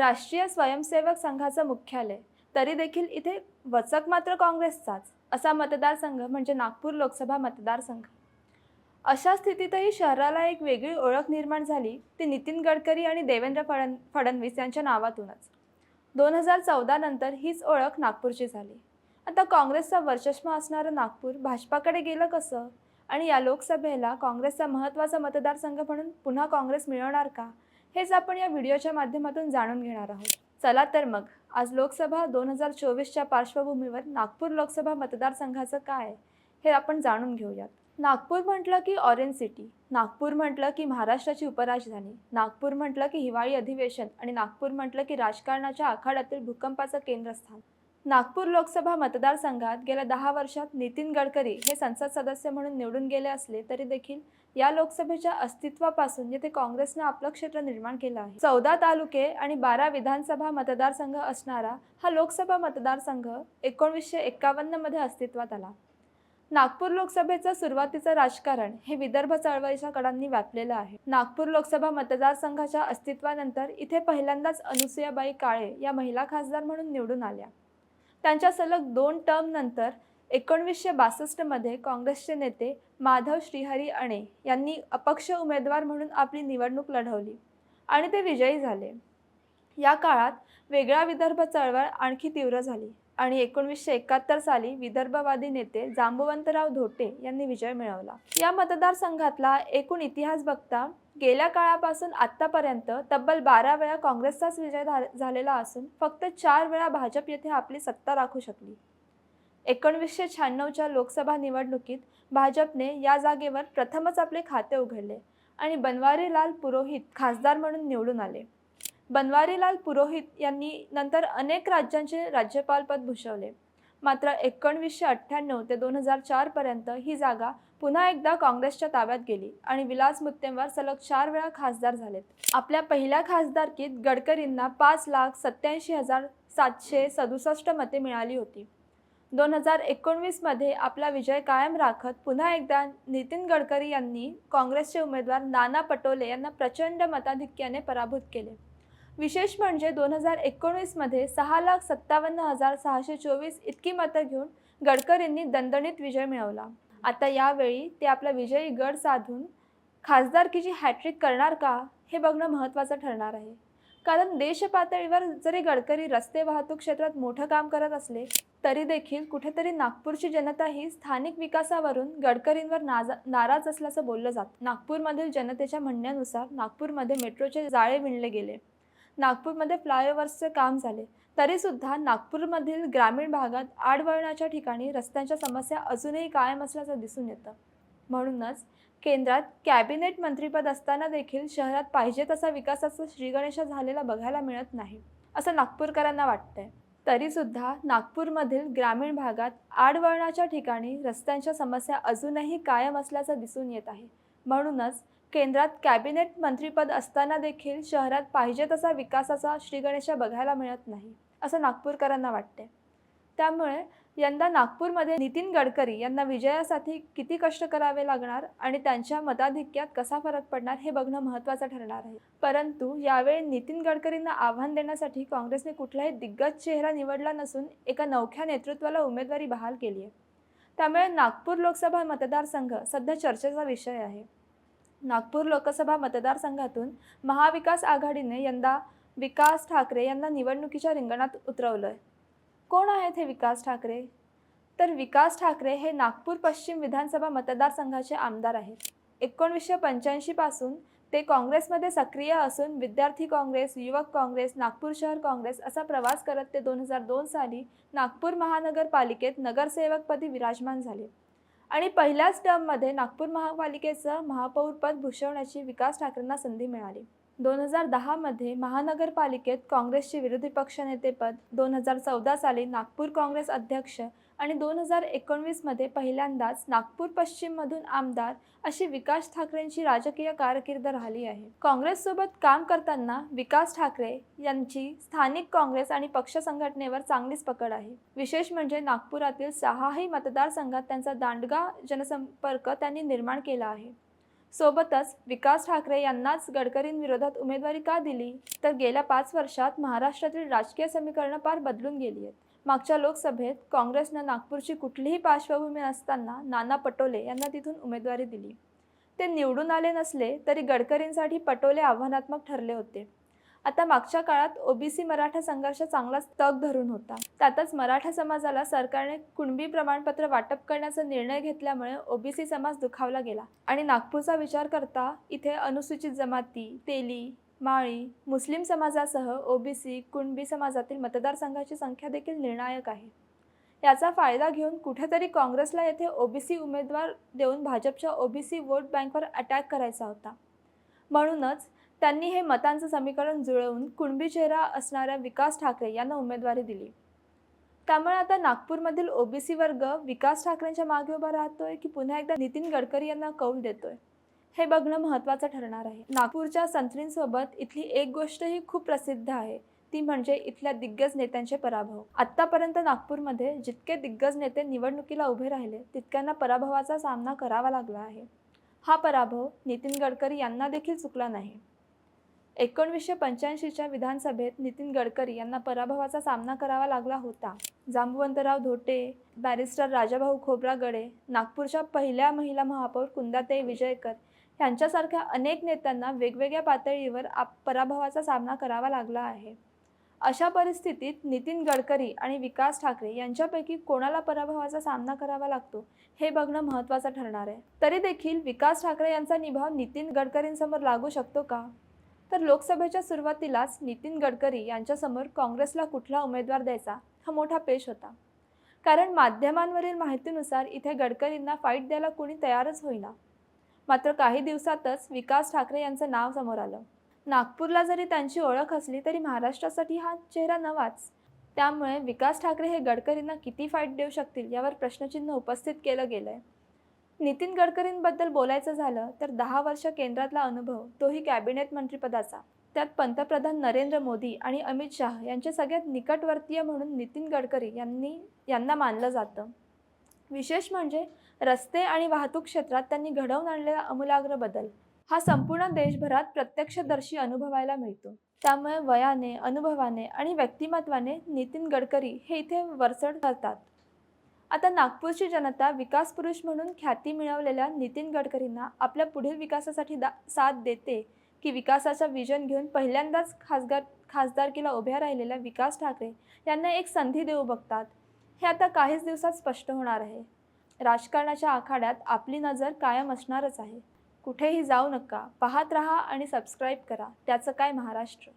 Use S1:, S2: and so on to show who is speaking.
S1: राष्ट्रीय स्वयंसेवक संघाचं मुख्यालय. तरी देखील इथे वचक मात्र काँग्रेसचाच असा मतदारसंघ म्हणजे नागपूर लोकसभा मतदारसंघ. अशा स्थितीतही शहराला एक वेगळी ओळख निर्माण झाली ती नितीन गडकरी आणि देवेंद्र फडण फडणवीस यांच्या नावातूनच. दोन हजार चौदा नंतर हीच ओळख नागपूरची झाली. आता काँग्रेसचा वर्चस्व असणारं नागपूर भाजपाकडे गेलं कसं? आणि या लोकसभेला काँग्रेसचा महत्त्वाचा मतदारसंघ म्हणून पुन्हा काँग्रेस मिळवणार का? हेच आपण या व्हिडिओच्या माध्यमातून जाणून घेणार आहोत. चला तर मग आज लोकसभा दोन हजार चोवीसच्या पार्श्वभूमीवर नागपूर लोकसभा मतदारसंघाचं काय हे आपण जाणून घेऊयात. नागपूर म्हटलं की ऑरेंज सिटी नागपूर म्हटलं की महाराष्ट्राची उपराजधानी नागपूर म्हटलं की हिवाळी अधिवेशन आणि नागपूर म्हटलं की राजकारणाच्या आखाड्यातील भूकंपाचं केंद्रस्थान. नागपूर लोकसभा मतदारसंघात गेल्या दहा वर्षात नितीन गडकरी हे संसद सदस्य म्हणून निवडून गेले असले तरी देखील या लोकसभेच्या अस्तित्वापासून येथे काँग्रेसनं आपलं क्षेत्र निर्माण केलं आहे. चौदा तालुके आणि बारा विधानसभा मतदारसंघ असणारा हा लोकसभा मतदारसंघ एकोणीसशे एक्कावन्नमध्ये अस्तित्वात आला. नागपूर लोकसभेचं सुरुवातीचं राजकारण हे विदर्भ चळवळीच्या कडांनी व्यापलेलं आहे. नागपूर लोकसभा मतदारसंघाच्या अस्तित्वानंतर इथे पहिल्यांदाच अनुसुयाबाई काळे या महिला खासदार म्हणून निवडून आल्या. त्यांच्या सलग दोन टर्म नंतर एकोणवीसशे बासष्टमध्ये काँग्रेसचे नेते माधव श्रीहरी अणे यांनी अपक्ष उमेदवार म्हणून आपली निवडणूक लढवली आणि ते विजयी झाले. या काळात वेगळा विदर्भ चळवळ आणखी तीव्र झाली आणि एकोणवीसशे एकाहत्तर साली विदर्भवादी नेते जांबुवंतराव धोटे यांनी विजय मिळवला. या मतदारसंघातला एकूण इतिहास बघता गेल्या काळापासून आत्तापर्यंत तब्बल बारा वेळा काँग्रेसचाच विजय झा- झालेला असून फक्त चार वेळा भाजप येथे आपली सत्ता राखू शकली. एकोणवीसशे शहाण्णवच्या लोकसभा निवडणुकीत भाजपने या जागेवर प्रथमच आपले खाते उघडले आणि बनवारीलाल पुरोहित खासदार म्हणून निवडून आले. बनवारीलाल पुरोहित यांनी नंतर अनेक राज्यांचे राज्यपालपद भूषवले. मात्र एकोणवीसशे अठ्ठ्याण्णव ते दोन हजार चारपर्यंत ही जागा पुन्हा एकदा काँग्रेसच्या ताब्यात गेली आणि विलास मुत्तेमवार सलग चार वेळा खासदार झालेत. आपल्या पहिल्या खासदारकीत गडकरींना पाच लाख सत्याऐंशी हजार सातशे सदुसष्ट मते मिळाली होती. दोन हजार एकोणवीसमध्ये आपला विजय कायम राखत पुन्हा एकदा नितीन गडकरी यांनी काँग्रेसचे उमेदवार नाना पटोले यांना प्रचंड मताधिक्याने पराभूत केले. विशेष म्हणजे दोन हजार एकोणीसमध्ये सहा लाख सत्तावन्न हजार सहाशे चोवीस इतकी मतं घेऊन गडकरींनी दणदणीत विजय मिळवला. आता यावेळी ते आपला विजयी गड साधून खासदारकीची हॅट्रिक करणार का हे बघणं महत्त्वाचं ठरणार आहे. कारण देशपातळीवर जरी गडकरी रस्ते वाहतूक क्षेत्रात मोठं काम करत असले तरी देखील कुठेतरी नागपूरची जनता ही स्थानिक विकासावरून गडकरींवर नाजा नाराज असल्याचं बोललं जातं. नागपूरमधील जनतेच्या म्हणण्यानुसार नागपूरमध्ये मेट्रोचे जाळे विणले गेले. नागपूरमध्ये फ्लायओव्हर्सचे काम झाले. तरीसुद्धा नागपूरमधील ग्रामीण भागात आडवळणाच्या ठिकाणी रस्त्यांच्या समस्या अजूनही कायम असल्याचं दिसून येतं. म्हणूनच केंद्रात कॅबिनेट मंत्रीपद असताना देखील शहरात पाहिजे तसा विकासाचा श्रीगणेशा झालेला बघायला मिळत नाही असं नागपूरकरांना वाटतंय. तरीसुद्धा नागपूरमधील ग्रामीण भागात आडवळणाच्या ठिकाणी रस्त्यांच्या समस्या अजूनही कायम असल्याचं दिसून येत आहे. म्हणूनच केंद्रात कॅबिनेट मंत्रीपद असताना देखील शहरात पाहिजे तसा विकासाचा श्रीगणेशा बघायला मिळत नाही असं नागपूरकरांना वाटते त्यामुळे यंदा नागपूरमध्ये नितीन गडकरी यांना विजयासाठी किती कष्ट करावे लागणार आणि त्यांच्या मताधिक्यात कसा फरक पडणार हे बघणं महत्त्वाचं ठरणार आहे. परंतु यावेळी नितीन गडकरींना आव्हान देण्यासाठी काँग्रेसने कुठलाही दिग्गज चेहरा निवडला नसून एका नवख्या नेतृत्वाला उमेदवारी बहाल केली आहे. त्यामुळे नागपूर लोकसभा मतदारसंघ सध्या चर्चेचा विषय आहे. नागपूर लोकसभा मतदारसंघातून महाविकास आघाडीने यंदा विकास ठाकरे यांना निवडणुकीच्या रिंगणात उतरवलं आहे कोण आहेत हे विकास ठाकरे? तर विकास ठाकरे हे नागपूर पश्चिम विधानसभा मतदारसंघाचे आमदार आहेत. एकोणीसशे पंच्याऐंशीपासून ते काँग्रेसमध्ये सक्रिय असून विद्यार्थी काँग्रेस युवक काँग्रेस नागपूर शहर काँग्रेस असा प्रवास करत ते दोन हजार दोन साली नागपूर महानगरपालिकेत नगरसेवकपदी विराजमान झाले. आणि पहिल्याच टर्ममध्ये नागपूर महापालिकेचं महापौरपद भूषवण्याची विकास ठाकरेंना संधी मिळाली. दोन हजार दहामध्ये महानगरपालिकेत काँग्रेसचे विरोधी पक्षनेतेपद दोन हजार चौदा साली नागपूर काँग्रेस अध्यक्ष आणि दोन हजार एकोणवीसमध्ये पहिल्यांदाच नागपूर पश्चिममधून आमदार अशी विकास ठाकरेंची राजकीय कारकीर्द राहिली आहे. काँग्रेससोबत काम करताना विकास ठाकरे यांची स्थानिक काँग्रेस आणि पक्ष संघटनेवर चांगलीच पकड आहे. विशेष म्हणजे नागपुरातील सहाही मतदारसंघात त्यांचा दांडगा जनसंपर्क त्यांनी निर्माण केला आहे. सोबतच विकास ठाकरे यांनाच गडकरींविरोधात उमेदवारी का दिली? तर गेल्या पाच वर्षात महाराष्ट्रातील राजकीय समीकरणं फार बदलून गेली आहेत. मागच्या लोकसभेत काँग्रेसनं नागपूरची कुठलीही पार्श्वभूमी नसताना नाना पटोले यांना तिथून उमेदवारी दिली. ते निवडून आले नसले तरी गडकरींसाठी पटोले आव्हानात्मक ठरले होते. आता मागच्या काळात ओबीसी मराठा संघर्ष चांगलाच तग धरून होता. त्यातच मराठा समाजाला सरकारने कुणबी प्रमाणपत्र वाटप करण्याचा निर्णय घेतल्यामुळे ओबीसी समाज दुखावला गेला. आणि नागपूरचा विचार करता इथे अनुसूचित जमाती तेली माळी मुस्लिम समाजासह ओबीसी कुणबी समाजातील मतदारसंघाची संख्या देखील निर्णायक आहे. याचा फायदा घेऊन कुठेतरी काँग्रेसला येथे ओबीसी उमेदवार देऊन भाजपच्या ओबीसी वोट बँकवर अटॅक करायचा होता. म्हणूनच त्यांनी हे मतांचं समीकरण जुळवून कुणबी चेहरा असणाऱ्या विकास ठाकरे यांना उमेदवारी दिली. त्यामुळे आता नागपूरमधील ओबीसी वर्ग विकास ठाकरेंच्या मागे उभा राहतोय की पुन्हा एकदा नितीन गडकरी यांना कौल देतोय? हे बघणं महत्त्वाचं ठरणार आहे. नागपूरच्या संत्रींसोबत इथली एक गोष्टही खूप प्रसिद्ध आहे ती म्हणजे इथल्या दिग्गज नेत्यांचे पराभव. आत्तापर्यंत नागपूरमध्ये जितके दिग्गज नेते निवडणुकीला उभे राहिले तितक्यांना पराभवाचा सामना करावा लागला आहे. हा पराभव नितीन गडकरी यांना देखील चुकला नाही. एकोणवीसशे पंच्याऐंशीच्या विधानसभेत नितीन गडकरी यांना पराभवाचा सामना करावा लागला होता. जांबवंतराव धोटे बॅरिस्टर राजाभाऊ खोब्रागडे नागपूरच्या पहिल्या महिला महापौर कुंदाताई विजयकर यांच्यासारख्या अनेक नेत्यांना वेगवेगळ्या पातळीवर आप पराभवाचा सामना करावा लागला आहे. अशा परिस्थितीत नितीन गडकरी आणि विकास ठाकरे यांच्यापैकी कोणाला पराभवाचा सामना करावा लागतो हे बघणं महत्त्वाचं ठरणार आहे. तरी देखील विकास ठाकरे यांचा निभाव नितीन गडकरींसमोर लागू शकतो का? तर लोकसभेच्या सुरुवातीलाच नितीन गडकरी यांच्यासमोर काँग्रेसला कुठला उमेदवार द्यायचा हा मोठा पेश होता. कारण माध्यमांवरील माहितीनुसार इथे गडकरींना फाईट द्यायला कोणी तयारच होईना. मात्र काही दिवसातच विकास ठाकरे यांचं नाव समोर आलं. नागपूरला जरी त्यांची ओळख असली तरी महाराष्ट्रासाठी हा चेहरा नवाच. त्यामुळे विकास ठाकरे हे गडकरींना किती फाईट देऊ शकतील यावर प्रश्नचिन्ह उपस्थित केलं गेलं आहे नितीन गडकरींबद्दल बोलायचं झालं तर दहा वर्ष केंद्रातला अनुभव तोही कॅबिनेट मंत्रीपदाचा. त्यात पंतप्रधान नरेंद्र मोदी आणि अमित शाह यांचे सगळ्यात निकटवर्तीय म्हणून नितीन गडकरी यांनी यांना मानलं जातं. विशेष म्हणजे रस्ते आणि वाहतूक क्षेत्रात त्यांनी घडवून आणलेला अमूलाग्र बदल. हा संपूर्ण देशभरात प्रत्यक्षदर्शी अनुभवायला मिळतो. त्यामुळे वयाने अनुभवाने आणि व्यक्तिमत्वाने नितीन गडकरी हे इथे वरचढ करतात आता नागपूरची जनता विकास पुरुष म्हणून ख्याती मिळवलेल्या नितीन गडकरींना आपल्या पुढील विकासासाठी दा साथ देते की विकासाचा विजन घेऊन पहिल्यांदाच खासदार खासदारकीला उभ्या राहिलेल्या विकास ठाकरे यांना एक संधी देऊ बघतात. हे आता काहीच दिवसात स्पष्ट होणार आहे. राजकारणाच्या आखाड्यात आपली नजर कायम असणारच आहे. कुठेही जाऊ नका पाहत रहा आणि सबस्क्राईब करा. त्याचं काय महाराष्ट्र?